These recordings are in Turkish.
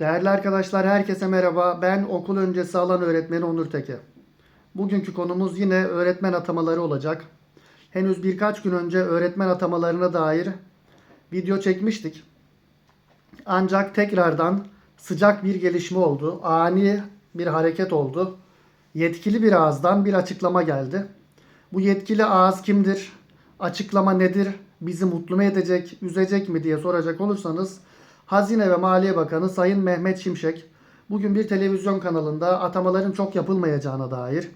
Değerli arkadaşlar herkese merhaba. Ben okul öncesi alan öğretmeni Onur Teke. Bugünkü konumuz yine öğretmen atamaları olacak. Henüz birkaç gün önce öğretmen atamalarına dair video çekmiştik. Ancak tekrardan sıcak bir gelişme oldu. Ani bir hareket oldu. Yetkili bir ağızdan bir açıklama geldi. Bu yetkili ağız kimdir? Açıklama nedir? Bizi mutlu mu edecek, üzecek mi diye soracak olursanız Hazine ve Maliye Bakanı Sayın Mehmet Şimşek bugün bir televizyon kanalında atamaların çok yapılmayacağına dair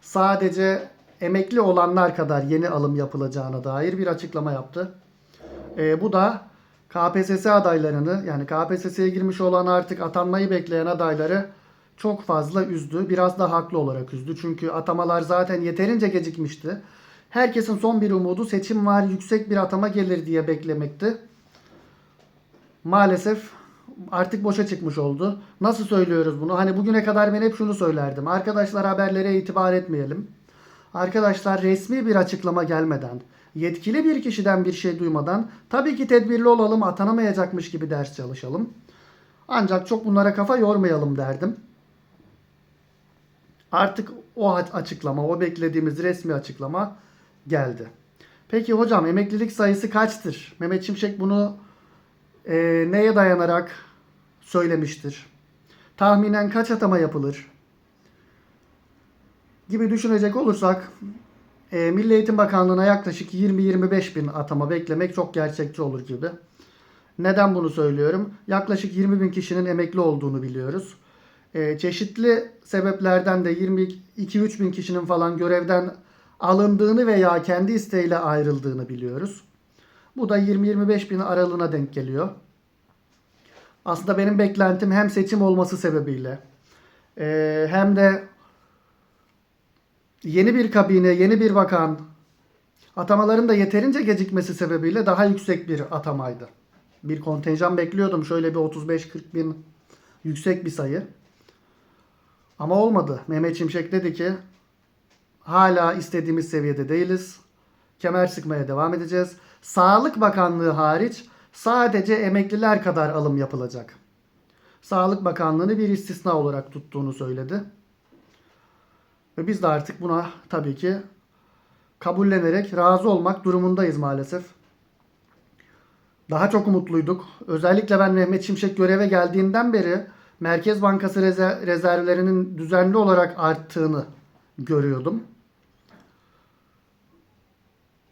sadece emekli olanlar kadar yeni alım yapılacağına dair bir açıklama yaptı. Ee, bu da KPSS adaylarını yani KPSS'ye girmiş olan artık atanmayı bekleyen adayları çok fazla üzdü. Biraz da haklı olarak üzdü. Çünkü atamalar zaten yeterince gecikmişti. Herkesin son bir umudu seçim var, yüksek bir atama gelir diye beklemekti. Maalesef artık boşa çıkmış oldu. Nasıl söylüyoruz bunu? Hani bugüne kadar ben hep şunu söylerdim. Arkadaşlar haberlere itibar etmeyelim. Arkadaşlar resmi bir açıklama gelmeden, yetkili bir kişiden bir şey duymadan tabii ki tedbirli olalım, atanamayacakmış gibi ders çalışalım. Ancak çok bunlara kafa yormayalım derdim. Artık o açıklama, o beklediğimiz resmi açıklama geldi. Peki hocam emeklilik sayısı kaçtır? Mehmet Şimşek bunu e, neye dayanarak söylemiştir? Tahminen kaç atama yapılır? Gibi düşünecek olursak e, Milli Eğitim Bakanlığı'na yaklaşık 20-25 bin atama beklemek çok gerçekçi olur gibi. Neden bunu söylüyorum? Yaklaşık 20 bin kişinin emekli olduğunu biliyoruz. E, çeşitli sebeplerden de 22-3 bin kişinin falan görevden alındığını veya kendi isteğiyle ayrıldığını biliyoruz. Bu da 20-25 bin aralığına denk geliyor. Aslında benim beklentim hem seçim olması sebebiyle e, hem de yeni bir kabine, yeni bir bakan atamaların da yeterince gecikmesi sebebiyle daha yüksek bir atamaydı. Bir kontenjan bekliyordum. Şöyle bir 35-40 bin yüksek bir sayı. Ama olmadı. Mehmet Şimşek dedi ki hala istediğimiz seviyede değiliz. Kemer sıkmaya devam edeceğiz. Sağlık Bakanlığı hariç sadece emekliler kadar alım yapılacak. Sağlık Bakanlığı'nı bir istisna olarak tuttuğunu söyledi. Ve biz de artık buna tabii ki kabullenerek razı olmak durumundayız maalesef. Daha çok umutluyduk. Özellikle ben Mehmet Şimşek göreve geldiğinden beri Merkez Bankası rezervlerinin düzenli olarak arttığını görüyordum.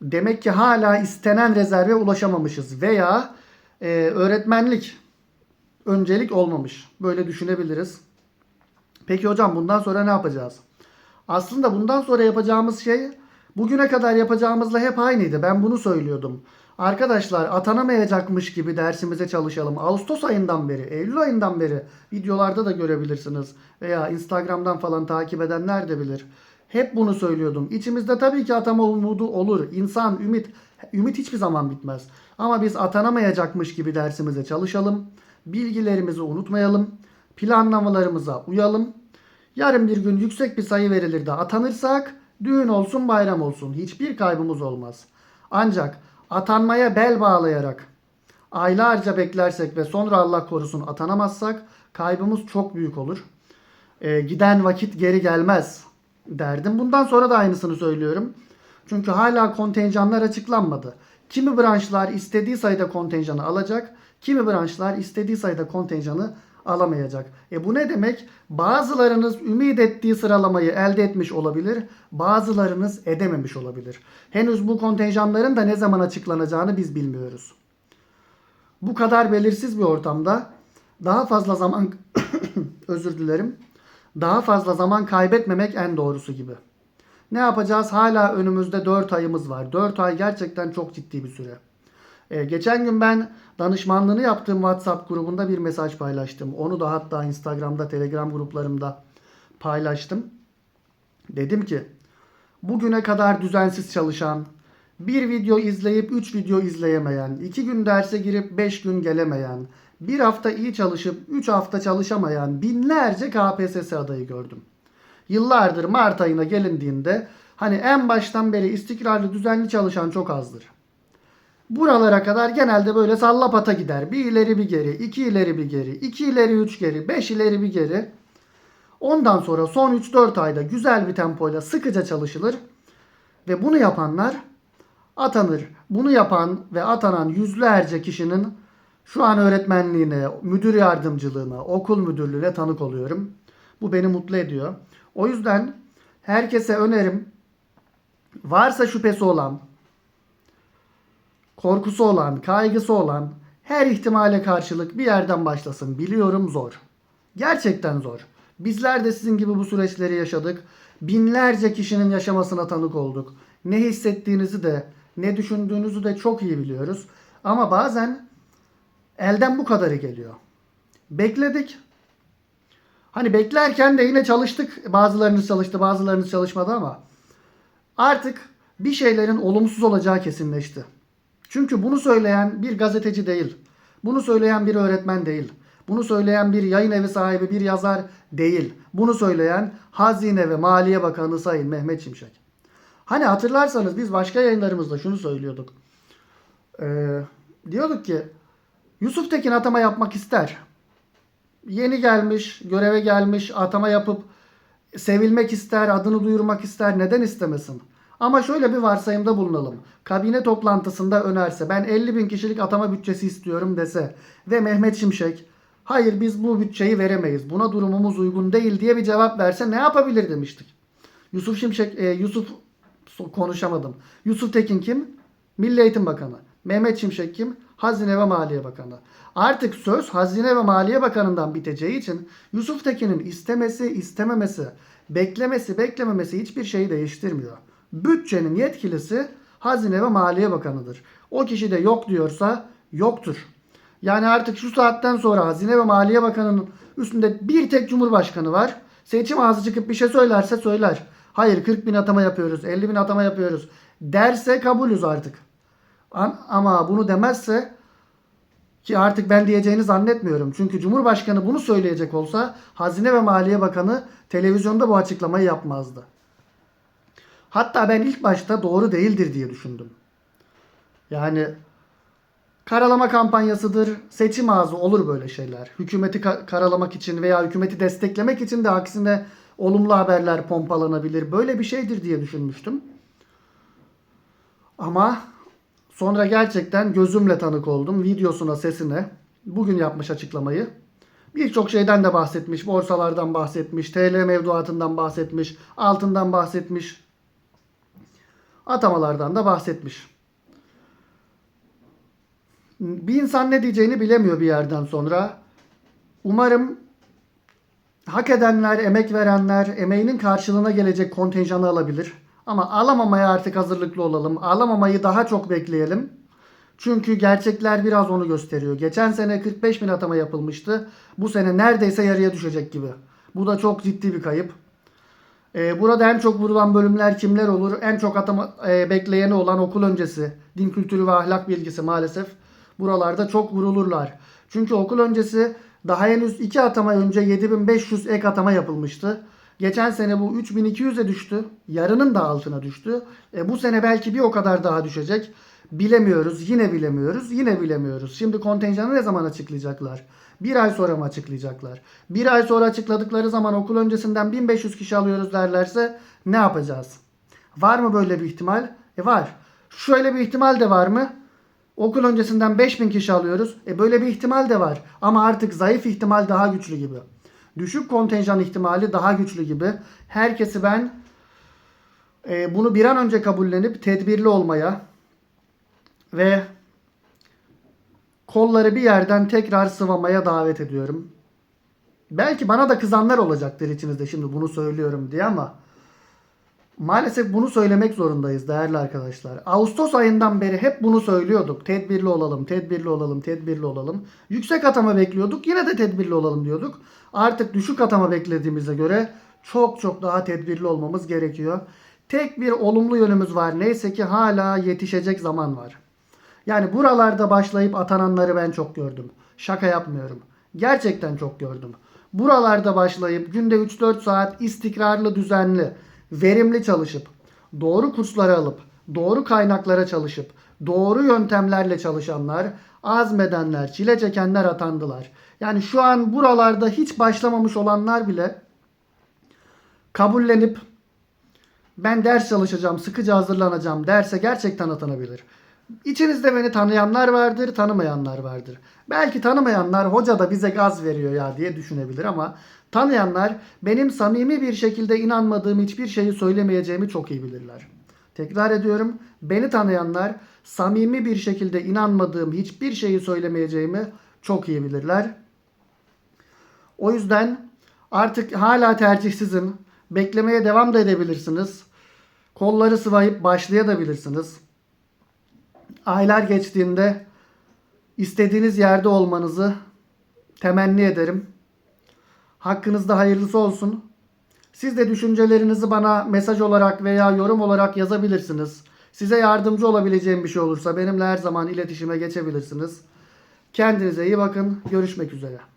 Demek ki hala istenen rezerve ulaşamamışız veya e, öğretmenlik öncelik olmamış. Böyle düşünebiliriz. Peki hocam bundan sonra ne yapacağız? Aslında bundan sonra yapacağımız şey bugüne kadar yapacağımızla hep aynıydı. Ben bunu söylüyordum. Arkadaşlar atanamayacakmış gibi dersimize çalışalım. Ağustos ayından beri, Eylül ayından beri videolarda da görebilirsiniz. Veya Instagram'dan falan takip edenler de bilir. Hep bunu söylüyordum. İçimizde tabii ki atama umudu olur. İnsan, ümit, ümit hiçbir zaman bitmez. Ama biz atanamayacakmış gibi dersimize çalışalım. Bilgilerimizi unutmayalım. Planlamalarımıza uyalım. Yarın bir gün yüksek bir sayı verilir de atanırsak düğün olsun bayram olsun. Hiçbir kaybımız olmaz. Ancak atanmaya bel bağlayarak aylarca beklersek ve sonra Allah korusun atanamazsak kaybımız çok büyük olur. Ee, giden vakit geri gelmez derdim. Bundan sonra da aynısını söylüyorum. Çünkü hala kontenjanlar açıklanmadı. Kimi branşlar istediği sayıda kontenjanı alacak, kimi branşlar istediği sayıda kontenjanı alamayacak. E bu ne demek? Bazılarınız ümit ettiği sıralamayı elde etmiş olabilir, bazılarınız edememiş olabilir. Henüz bu kontenjanların da ne zaman açıklanacağını biz bilmiyoruz. Bu kadar belirsiz bir ortamda daha fazla zaman özür dilerim. Daha fazla zaman kaybetmemek en doğrusu gibi. Ne yapacağız? Hala önümüzde 4 ayımız var. 4 ay gerçekten çok ciddi bir süre. Ee, geçen gün ben danışmanlığını yaptığım WhatsApp grubunda bir mesaj paylaştım. Onu da hatta Instagram'da, Telegram gruplarımda paylaştım. Dedim ki bugüne kadar düzensiz çalışan, bir video izleyip 3 video izleyemeyen, 2 gün derse girip 5 gün gelemeyen, bir hafta iyi çalışıp 3 hafta çalışamayan binlerce KPSS adayı gördüm. Yıllardır Mart ayına gelindiğinde hani en baştan beri istikrarlı düzenli çalışan çok azdır. Buralara kadar genelde böyle sallapata gider. Bir ileri bir geri, iki ileri bir geri, iki ileri üç geri, beş ileri bir geri. Ondan sonra son 3-4 ayda güzel bir tempoyla sıkıca çalışılır. Ve bunu yapanlar atanır. Bunu yapan ve atanan yüzlerce kişinin şu an öğretmenliğine, müdür yardımcılığına, okul müdürlüğüne tanık oluyorum. Bu beni mutlu ediyor. O yüzden herkese önerim varsa şüphesi olan, korkusu olan, kaygısı olan her ihtimale karşılık bir yerden başlasın. Biliyorum zor. Gerçekten zor. Bizler de sizin gibi bu süreçleri yaşadık. Binlerce kişinin yaşamasına tanık olduk. Ne hissettiğinizi de, ne düşündüğünüzü de çok iyi biliyoruz. Ama bazen elden bu kadarı geliyor. Bekledik. Hani beklerken de yine çalıştık. Bazılarınız çalıştı, bazılarınız çalışmadı ama artık bir şeylerin olumsuz olacağı kesinleşti. Çünkü bunu söyleyen bir gazeteci değil. Bunu söyleyen bir öğretmen değil. Bunu söyleyen bir yayın evi sahibi, bir yazar değil. Bunu söyleyen Hazine ve Maliye Bakanı Sayın Mehmet Şimşek. Hani hatırlarsanız biz başka yayınlarımızda şunu söylüyorduk. Ee, diyorduk ki Yusuf Tekin atama yapmak ister. Yeni gelmiş, göreve gelmiş, atama yapıp sevilmek ister, adını duyurmak ister. Neden istemesin? Ama şöyle bir varsayımda bulunalım. Kabine toplantısında önerse ben 50 bin kişilik atama bütçesi istiyorum dese ve Mehmet Şimşek hayır biz bu bütçeyi veremeyiz buna durumumuz uygun değil diye bir cevap verse ne yapabilir demiştik. Yusuf Şimşek, e, Yusuf konuşamadım. Yusuf Tekin kim? Milli Eğitim Bakanı. Mehmet Şimşek kim? Hazine ve Maliye Bakanı. Artık söz Hazine ve Maliye Bakanı'ndan biteceği için Yusuf Tekin'in istemesi, istememesi, beklemesi, beklememesi hiçbir şeyi değiştirmiyor. Bütçenin yetkilisi Hazine ve Maliye Bakanı'dır. O kişi de yok diyorsa yoktur. Yani artık şu saatten sonra Hazine ve Maliye Bakanı'nın üstünde bir tek Cumhurbaşkanı var. Seçim ağzı çıkıp bir şey söylerse söyler. Hayır 40 bin atama yapıyoruz, 50 bin atama yapıyoruz derse kabulüz artık. Ama bunu demezse ki artık ben diyeceğini zannetmiyorum. Çünkü Cumhurbaşkanı bunu söyleyecek olsa Hazine ve Maliye Bakanı televizyonda bu açıklamayı yapmazdı. Hatta ben ilk başta doğru değildir diye düşündüm. Yani karalama kampanyasıdır, seçim ağzı olur böyle şeyler. Hükümeti karalamak için veya hükümeti desteklemek için de aksine olumlu haberler pompalanabilir. Böyle bir şeydir diye düşünmüştüm. Ama sonra gerçekten gözümle tanık oldum videosuna, sesine. Bugün yapmış açıklamayı. Birçok şeyden de bahsetmiş. Borsalardan bahsetmiş, TL mevduatından bahsetmiş, altından bahsetmiş. Atamalardan da bahsetmiş. Bir insan ne diyeceğini bilemiyor bir yerden sonra. Umarım hak edenler, emek verenler emeğinin karşılığına gelecek kontenjanı alabilir. Ama alamamaya artık hazırlıklı olalım. Alamamayı daha çok bekleyelim. Çünkü gerçekler biraz onu gösteriyor. Geçen sene 45 bin atama yapılmıştı. Bu sene neredeyse yarıya düşecek gibi. Bu da çok ciddi bir kayıp. Ee, burada en çok vurulan bölümler kimler olur? En çok atama e, bekleyeni olan okul öncesi, din kültürü ve ahlak bilgisi maalesef. Buralarda çok vurulurlar. Çünkü okul öncesi daha henüz 2 atama önce 7500 ek atama yapılmıştı. Geçen sene bu 3200'e düştü. Yarının da altına düştü. E, bu sene belki bir o kadar daha düşecek. Bilemiyoruz. Yine bilemiyoruz. Yine bilemiyoruz. Şimdi kontenjanı ne zaman açıklayacaklar? Bir ay sonra mı açıklayacaklar? Bir ay sonra açıkladıkları zaman okul öncesinden 1500 kişi alıyoruz derlerse ne yapacağız? Var mı böyle bir ihtimal? E var. Şöyle bir ihtimal de var mı? Okul öncesinden 5000 kişi alıyoruz. E böyle bir ihtimal de var. Ama artık zayıf ihtimal daha güçlü gibi. Düşük kontenjan ihtimali daha güçlü gibi. Herkesi ben e, bunu bir an önce kabullenip tedbirli olmaya ve kolları bir yerden tekrar sıvamaya davet ediyorum. Belki bana da kızanlar olacaktır içinizde şimdi bunu söylüyorum diye ama maalesef bunu söylemek zorundayız değerli arkadaşlar. Ağustos ayından beri hep bunu söylüyorduk. Tedbirli olalım, tedbirli olalım, tedbirli olalım. Yüksek atama bekliyorduk yine de tedbirli olalım diyorduk. Artık düşük atama beklediğimize göre çok çok daha tedbirli olmamız gerekiyor. Tek bir olumlu yönümüz var. Neyse ki hala yetişecek zaman var. Yani buralarda başlayıp atananları ben çok gördüm. Şaka yapmıyorum. Gerçekten çok gördüm. Buralarda başlayıp günde 3-4 saat istikrarlı, düzenli, verimli çalışıp, doğru kursları alıp, doğru kaynaklara çalışıp, doğru yöntemlerle çalışanlar, azmedenler, çile çekenler atandılar. Yani şu an buralarda hiç başlamamış olanlar bile kabullenip ben ders çalışacağım, sıkıca hazırlanacağım derse gerçekten atanabilir. İçinizde beni tanıyanlar vardır, tanımayanlar vardır. Belki tanımayanlar hoca da bize gaz veriyor ya diye düşünebilir ama tanıyanlar benim samimi bir şekilde inanmadığım hiçbir şeyi söylemeyeceğimi çok iyi bilirler. Tekrar ediyorum. Beni tanıyanlar samimi bir şekilde inanmadığım hiçbir şeyi söylemeyeceğimi çok iyi bilirler. O yüzden artık hala tercihsizim. Beklemeye devam da edebilirsiniz. Kolları sıvayıp başlayabilirsiniz. Aylar geçtiğinde istediğiniz yerde olmanızı temenni ederim. Hakkınızda hayırlısı olsun. Siz de düşüncelerinizi bana mesaj olarak veya yorum olarak yazabilirsiniz. Size yardımcı olabileceğim bir şey olursa benimle her zaman iletişime geçebilirsiniz. Kendinize iyi bakın. Görüşmek üzere.